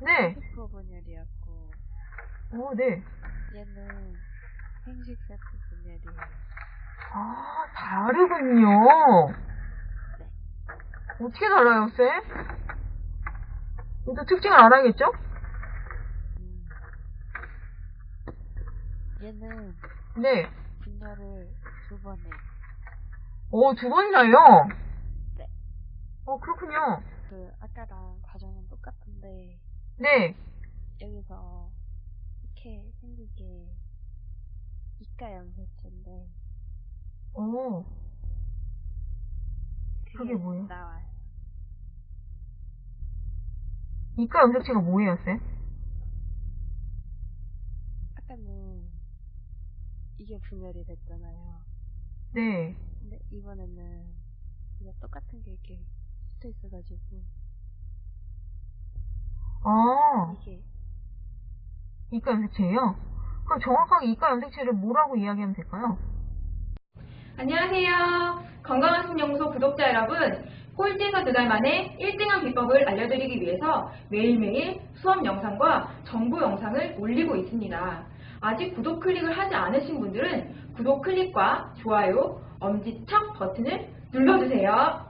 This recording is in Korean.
네. 세포 분열이었고 오, 네. 얘는 생식 세포 분열이에요. 아, 다르군요. 어떻게 달라요, 쌤? 일단 특징을 알아야겠죠? 음. 얘는 네. 분열을 두 번 해. 오, 두 번이나요? 네. 어, 그렇군요. 그 아까랑 과정은 똑같은데 네. 여기서 이렇게 생긴 게 이가 염색체인데 오, 그게 뭐예요? 나와요. 이가 염색체가 뭐예요, 쌤? 아까는 이게 분열이 됐잖아요. 네. 근데 이번에는 이게 똑같은 게 이렇게 붙어 있어가지고 아, 이게 이가 염색체예요? 그럼 정확하게 이가 염색체를 뭐라고 이야기하면 될까요? 안녕하세요. 건강한숨연구소 구독자 여러분. 꼴찌에서 두 달 만에 1등한 비법을 알려드리기 위해서 매일매일 수업 영상과 정보 영상을 올리고 있습니다. 아직 구독 클릭을 하지 않으신 분들은 구독 클릭과 좋아요, 엄지척 버튼을 눌러주세요.